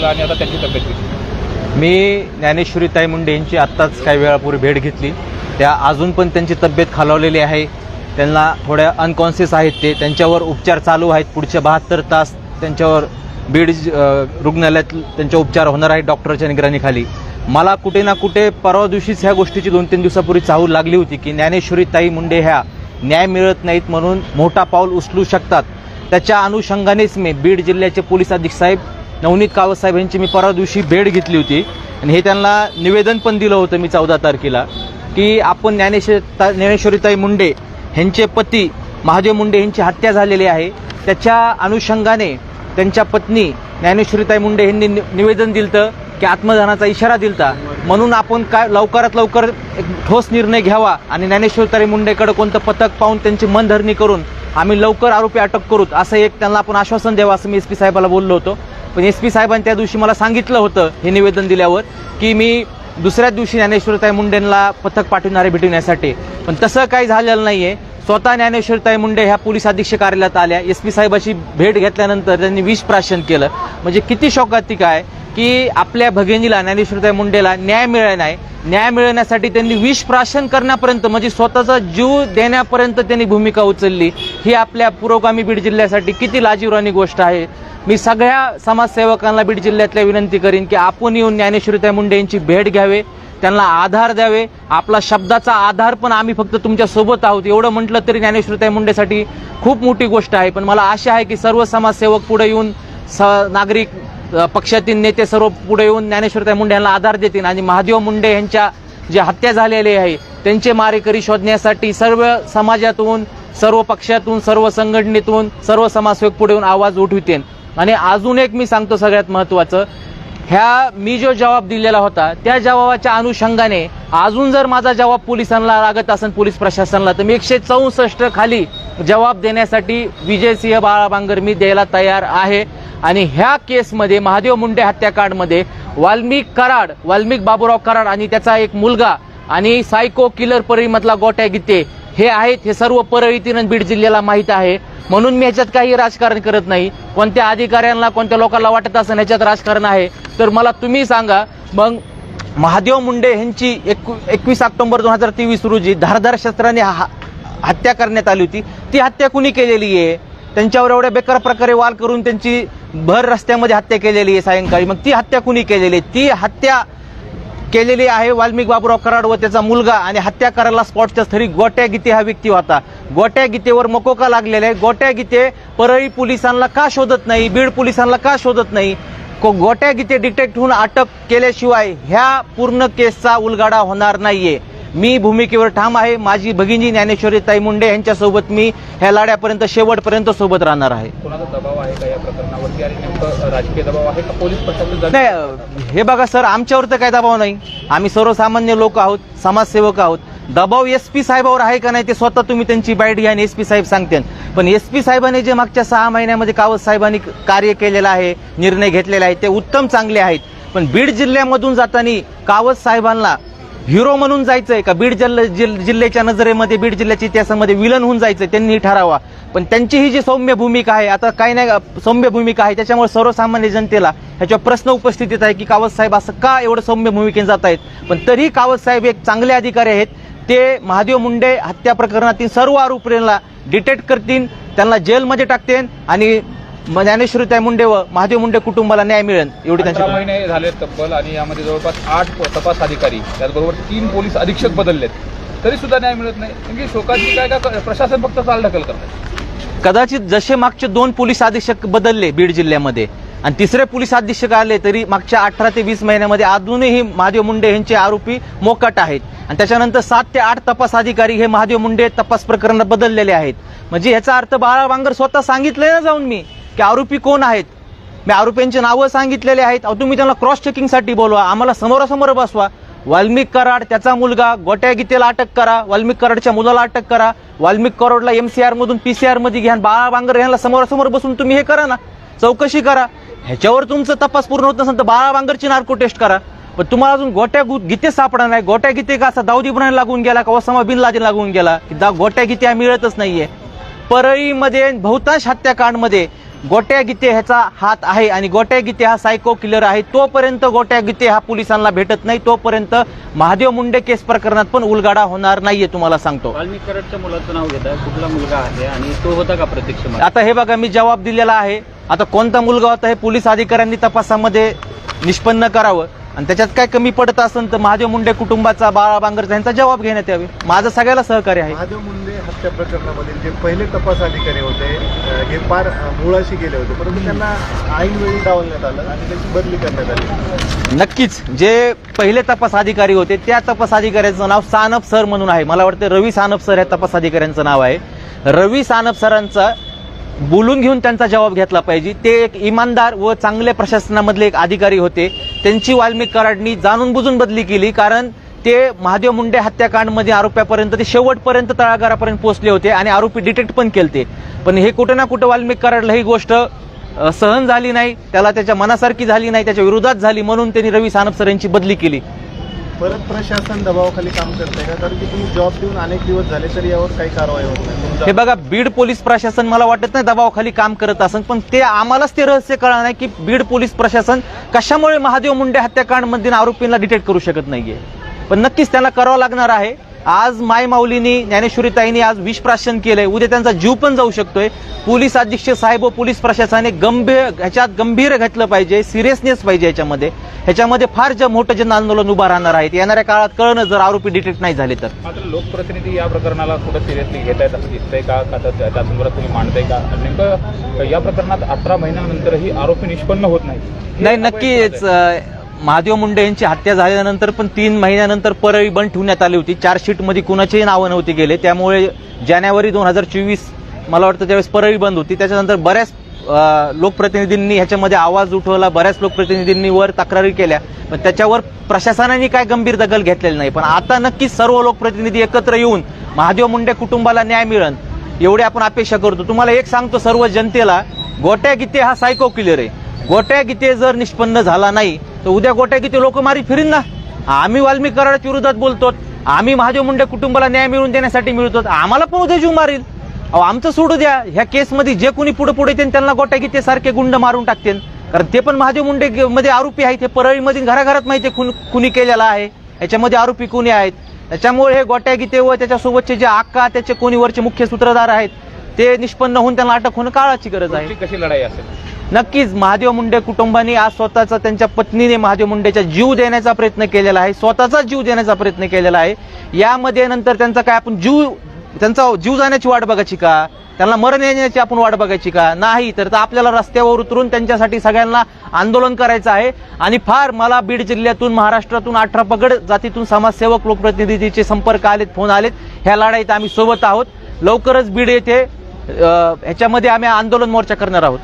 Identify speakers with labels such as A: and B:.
A: झाला आणि आता त्यांची तब्येत मी
B: मी ज्ञानेश्वरीताई मुंडे यांची आत्ताच काही वेळापूर्वी भेट घेतली. त्या अजून पण त्यांची तब्येत खालावलेली आहे. त्यांना थोड्या अनकॉन्शियस आहेत ते. त्यांच्यावर उपचार चालू आहेत. पुढचे बहात्तर तास त्यांच्यावर बीड रुग्णालयात त्यांचे उपचार होणार आहेत डॉक्टरच्या निगराणीखाली. मला कुठे ना कुठे परवा दिवशीच ह्या गोष्टीची दोन तीन दिवसापूर्वी चाहूल लागली होती की ज्ञानेश्वरी ताई मुंडे ह्या न्याय मिळत नाहीत म्हणून मोठा पाऊल उचलू शकतात. त्याच्या अनुषंगानेच मी बीड जिल्ह्याचे पोलीस अधीक्षक साहेब नवनीत कावत साहेब यांची मी परवा दिवशी भेट घेतली होती. आणि हे त्यांना निवेदन पण दिलं होतं मी चौदा तारखेला की आपण ज्ञानेश्वर ज्ञानेश्वरीताई मुंडे ह्यांचे पती महादेव मुंडे यांची हत्या झालेली आहे. त्याच्या अनुषंगाने त्यांच्या पत्नी ज्ञानेश्वरीताई मुंडे यांनी नि- निवेदन दिलं की आत्मदानाचा इशारा दिलता. म्हणून आपण काय लवकरात लवकर एक ठोस निर्णय घ्यावा आणि ज्ञानेश्वरताई मुंडेकडे कोणतं पथक पाहून त्यांची मनधरणी करून आम्ही लवकर आरोपी अटक करूत असं एक त्यांना आपण आश्वासन द्यावं असं मी एस पी साहेबाला बोललो होतो. पण एस पी साहेबांनी त्या दिवशी मला सांगितलं होतं हे निवेदन दिल्यावर की मी दुसऱ्याच दिवशी ज्ञानेश्वरताई मुंडेंना पथक पाठवणारे भेटविण्यासाठी पण तसं काही झालेलं नाही आहे स्वतः ज्ञानेश्वरताई मुंडे ह्या पोलीस अधीक्षक कार्यालयात आल्या. एस पी साहेबाची भेट घेतल्यानंतर त्यांनी विष प्राशन केलं. म्हणजे किती शोकातिक आहे की आपल्या भगिनीला ज्ञानेश्वरताई मुंडेला न्याय मिळाला नाही. न्याय मिळवण्यासाठी त्यांनी विष प्राशन करण्यापर्यंत म्हणजे स्वतःचा जीव देण्यापर्यंत त्यांनी भूमिका उचलली. ही आपल्या पुरोगामी बीड जिल्ह्यासाठी किती लाजीवानी गोष्ट आहे. मी सगळ्या समाजसेवकांना बीड जिल्ह्यातल्या विनंती करीन की आपण येऊन ज्ञानेश्वरीताई मुंडे यांची भेट घ्यावे. त्यांना आधार द्यावे. आपला शब्दाचा आधार पण आम्ही फक्त तुमच्यासोबत आहोत. एवढं म्हटलं तरी ज्ञानेश्वरताई मुंडेसाठी खूप मोठी गोष्ट आहे. पण मला आशा आहे की सर्व समाजसेवक पुढे येऊन स नागरिक पक्षातील नेते सर्व पुढे येऊन ज्ञानेश्वरताई मुंडे यांना आधार देतील. आणि महादेव मुंडे यांच्या जे हत्या झालेली आहे त्यांचे मारेकरी शोधण्यासाठी सर्व समाजातून सर्व पक्षातून सर्व संघटनेतून सर्व समाजसेवक पुढे येऊन आवाज उठवितेन आणि अजून एक मी सांगतो सगळ्यात महत्त्वाचं ह्या मी जो जबाब दिलेला होता त्या जबाबाच्या अनुषंगाने अजून जर माझा जबाब पोलिसांना लागत असेल पोलीस प्रशासनाला तर मी एकशे चौसष्ट खाली जबाब देण्यासाठी विजयसिंह बाळाबांगर मी द्यायला तयार आहे. आणि ह्या केसमध्ये महादेव मुंडे हत्याकांडमध्ये वाल्मिक कराड वाल्मिक बाबूराव कराड आणि त्याचा एक मुलगा आणि सायको किलर परळीमधला गोट्या गीते हे आहेत हे सर्व परळीतील आणि बीड जिल्ह्याला माहीत आहे. म्हणून मी ह्याच्यात काही राजकारण करत नाही. कोणत्या अधिकाऱ्यांना कोणत्या लोकांना वाटत असं ह्याच्यात राजकारण आहे तर मला तुम्ही सांगा. मग महादेव मुंडे यांची एकू एकवीस ऑक्टोबर दोन हजार तेवीस रोजी धारधार शस्त्राने हा- हत्या करण्यात आली होती. ती हत्या कुणी केलेली आहे? त्यांच्यावर एवढ्या बेकार प्रकारे वाल करून त्यांची भर रस्त्यामध्ये हत्या केलेली आहे सायंकाळी. मग ती हत्या कुणी केलेली आहे? ती हत्या केलेली आहे वाल्मिक बाबूराव कराड व त्याचा मुलगा आणि हत्या करायला स्पॉटच्या स्थळी गोट्या गीते हा व्यक्ती होता. गोट्या गीतेवर मकोका लागलेला आहे. गोट्या गीते परळी पोलिसांना का शोधत नाही? बीड पोलिसांना का शोधत नाही? को- गोट्या गीते डिटेक्ट होऊन अटक केल्याशिवाय ह्या पूर्ण केसचा उलगाडा होणार नाहीये. मी भूमिकेवर ठाम आहे. माझी भगिनी ज्ञानेश्वरी ताई मुंडे यांच्यासोबत मी ह्या लढ्यापर्यंत शेवटपर्यंत सोबत राहणार आहे. नाही हे बघा सर आमच्यावर तर काही दबाव नाही. आम्ही सर्वसामान्य लोक आहोत समाजसेवक आहोत. दबाव एस पी साहेबावर आहे का नाही ते स्वतः तुम्ही त्यांची बाईट घ्या आणि एस पी साहेब सांगते पण एस पी साहेबांनी जे मागच्या सहा महिन्यामध्ये कावत साहेबांनी कार्य केलेलं आहे निर्णय घेतलेला आहे ते उत्तम चांगले आहेत. पण बीड जिल्ह्यामधून जाताना कावत साहेबांना हिरो म्हणून जायचंय का? बीड जिल्हा जिल- जिल्ह्याच्या नजरेमध्ये बीड जिल्ह्याच्या इतिहासामध्ये विलन होऊन जायचंय त्यांनी ठरावा. पण त्यांची ही जी सौम्य भूमिका आहे आता काही नाही सौम्य भूमिका आहे त्याच्यामुळे सर्वसामान्य जनतेला ह्याच्यावर प्रश्न उपस्थित येत आहे की कावत साहेब असं का एवढं सौम्य भूमिकेने जात आहेत? पण तरीही कावत साहेब एक चांगले अधिकारी आहेत. ते महादेव मुंडे हत्या प्रकरणातील सर्व आरोपींना डिटेक्ट करतील त्यांना जेलमध्ये टाकतील आणि म- ज्ञानेश्वरीताई मुंडे व महादेव मुंडे कुटुंबाला न्याय मिळेल एवढी
A: अठरा
B: त्यांची
A: महिने झाले तब्बल आणि यामध्ये जवळपास आठ तपास अधिकारी त्याचबरोबर तीन पोलीस अधीक्षक बदललेत. तरी सुद्धा न्याय मिळत नाही. म्हणजे शोकाची काय का प्रशासन फक्त चालढकल करतात
B: कदाचित जसे मागचे दोन पोलीस अधीक्षक बदलले बीड जिल्ह्यामध्ये आणि तिसरे पोलीस अधीक्षक आले तरी मागच्या अठरा ते वीस महिन्यामध्ये अजूनही महादेव मुंडे यांचे आरोपी मोकाट आहेत. आणि त्याच्यानंतर सात ते आठ तपास अधिकारी हे महादेव मुंडे तपास प्रकरणात बदललेले आहेत. म्हणजे याचा अर्थ बाळा बांगर स्वतः सांगितलंय ना जाऊन मी. की आरोपी कोण आहेत? मी आरोपींची नावं सांगितलेले आहेत. अहो, तुम्ही त्यांना क्रॉस चेकिंगसाठी बोलवा. आम्हाला समोरासमोर बसवा. वाल्मिक कराड त्याचा मुलगा गोट्या गीतेला अटक करा. वाल्मिक कराडच्या मुलाला अटक करा. वाल्मिक करोडला एम सी आरमधून पी सी आरमध्ये घ्या. बाळा बांगर यांना समोरासमोर बसून तुम्ही हे करा ना. चौकशी करा. ह्याच्यावर तुमचं तपास पूर्ण होत नसेल तर बाळा बांगरची नार्को टेस्ट करा. पण तुम्हाला अजून गोट्या गु- गीते सापडा नाही. गोट्या गीते का असा दाऊद इब्राहिम लागून गेला का ओसामा बिन लादेन लागून गेला? की दा गोट्या गीते मिळतच नाहीये. परळीमध्ये बहुतांश हत्याकांडमध्ये गोट्या गीते ह्याचा हात आहे आणि गोट्या गीते हा सायको किलर आहे. तोपर्यंत गोट्या गीते हा पोलिसांना भेटत नाही. तोपर्यंत महादेव मुंडे केस प्रकरणात पण उलगाडा होणार नाहीये तुम्हाला सांगतो.
C: मुलाचं नाव घेत आहे कुठला मुलगा आहे आणि तो होता का प्रत्यक्ष?
B: आता हे बघा मी जबाब दिलेला आहे. आता कोणता मुलगा होता हे पोलीस अधिकाऱ्यांनी तपासामध्ये निष्पन्न करावं. आणि त्याच्यात काय कमी पडत असेल तर महादेव मुंडे कुटुंबाचा बाळा बांगरचा यांचा जबाब घेण्यात यावे. माझं सगळ्याला सहकार्य आहे.
D: महादेव मुंडे हत्या प्रकरणामध्ये जे पहिले तपास अधिकारी होते हे फार मुळाशी गेले होते. परंतु त्यांना ऐनवेळी डावलण्यात आलं आणि त्याची बदली करण्यात आली.
B: नक्कीच जे पहिले तपास अधिकारी होते त्या तपास अधिकाऱ्यांचं नाव सानप सर म्हणून आहे. मला वाटतं रवी सानप सर या तपास अधिकाऱ्यांचं नाव आहे. रवी सानप सरांचा बोलून घेऊन त्यांचा जबाब घेतला पाहिजे. ते एक इमानदार व चांगल्या प्रशासनामधले एक अधिकारी होते. त्यांची वाल्मिक कराडनी जाणून बुजून बदली केली कारण ते महादेव मुंडे हत्याकांडमध्ये आरोप्यापर्यंत ते शेवटपर्यंत तळागारापर्यंत पोहोचले होते आणि आरोपी डिटेक्ट पण केलते. पण हे कुठं ना कुठं वाल्मिक कराडला ही गोष्ट सहन झाली नाही. त्याला त्याच्या मनासारखी झाली नाही त्याच्या विरोधात झाली म्हणून त्यांनी रवी सानप सर यांची बदली केली.
D: परत प्रशासन दबावाखाली काम करते का? कारण की तुम्ही जॉब देऊन अनेक दिवस झाले तरी यावर काही कारवाई होत नाही.
B: हे बघा बीड पोलीस प्रशासन मला वाटत नाही दबावाखाली काम करत असन पण ते आम्हालाच ते रहस्य कळणार नाही की बीड पोलीस प्रशासन कशामुळे महादेव मुंडे हत्याकांडमध्ये आरोपींना डिटेक्ट करू शकत नाहीये. पण नक्कीच त्यांना करावं लागणार आहे. आज माय माऊलीनी ज्ञानेश्वरीताईंनी आज विष प्राशन केलंय. उद्या त्यांचा जीव पण जाऊ शकतोय. पोलीस अधीक्षक साहेब व पोलीस प्रशासनाने गंभीर ह्याच्यात गंभीर घेतलं पाहिजे सिरियसनेस पाहिजे ह्याच्यामध्ये. ह्याच्यामध्ये फार जे मोठं जन आंदोलन उभं राहणार आहे येणाऱ्या काळात कळणं जर आरोपी डिटेक्ट नाही झाले तर.
A: मात्र लोकप्रतिनिधी या प्रकरणाला कुठं सिरियसली घेत आहेत असं दिसतंय का? का त्या त्या संदर्भात तुम्ही मांडताय का? नेमकं या प्रकरणात अठरा महिन्यानंतरही आरोपी निष्पन्न होत नाही
B: नाही नक्कीच महादेव मुंडे यांची हत्या झाल्यानंतर पण तीन महिन्यानंतर परळी बंद ठेवण्यात आली होती. चार शीटमध्ये कुणाचेही नावं नव्हती गेले. त्यामुळे जानेवारी दोन हजार चोवीस मला वाटतं त्यावेळेस परळी बंद होती. त्याच्यानंतर बऱ्याच लोकप्रतिनिधींनी ह्याच्यामध्ये आवाज उठवला. बऱ्याच लोकप्रतिनिधींनी वर तक्रारी केल्या. पण त्याच्यावर प्रशासनाने काय गंभीर दखल घेतलेली नाही. पण आता नक्कीच सर्व लोकप्रतिनिधी एकत्र येऊन महादेव मुंडे कुटुंबाला न्याय मिळन एवढी आपण अपेक्षा करतो. तुम्हाला एक सांगतो सर्व जनतेला गोट्या गीते हा सायको किलर आहे. गोट्या गीते जर निष्पन्न झाला नाही तर उद्या गोट्या किती लोक मारी फिरीन ना. आम्ही वाल्मिक कराडाच्या विरोधात बोलतो आम्ही महादेव मुंडे कुटुंबाला न्याय मिळवून देण्यासाठी मिळतो आम्हाला पण उद्या जीव मारील अहो आमचं सोडू द्या. ह्या केसमध्ये जे कोणी पुढे पुढे येतील त्यांना गोट्या गीते सारखे गुंड मारून टाकतील. कारण ते पण महादेव मुंडे ग- मध्ये आरोपी आहेत. हे परळीमध्ये घराघरात माहिती आहे कुण- कुणी केलेला आहे. याच्यामध्ये आरोपी कुणी आहेत? त्याच्यामुळे हे गोट्या गीते व त्याच्यासोबतचे जे आक्का त्याचे कोणी वरचे मुख्य सूत्रधार आहेत ते निष्पन्न होऊन त्यांना अटक होणं काळाची गरज आहे.
A: कशी लढाई असेल?
B: नक्कीच महादेव मुंडे कुटुंबाने आज स्वतःचा त्यांच्या पत्नीने महादेव मुंडेचा जीव देण्याचा प्रयत्न केलेला आहे. स्वतःचा जीव देण्याचा प्रयत्न केलेला आहे. यामध्ये नंतर त्यांचा काय आपण जीव त्यांचा जीव जाण्याची वाट बघायची का? त्यांना मरण येण्याची आपण वाट बघायची का? नाही तर आपल्याला रस्त्यावर उतरून त्यांच्यासाठी सगळ्यांना आंदोलन करायचं आहे. आणि फार मला बीड जिल्ह्यातून महाराष्ट्रातून अठरा पगड जातीतून समाजसेवक लोकप्रतिनिधीचे संपर्क आलेत फोन आलेत. ह्या लढाईत आम्ही सोबत आहोत. लवकरच बीड येथे ह्याच्यामध्ये आम्ही आंदोलन मोर्चा करणार आहोत.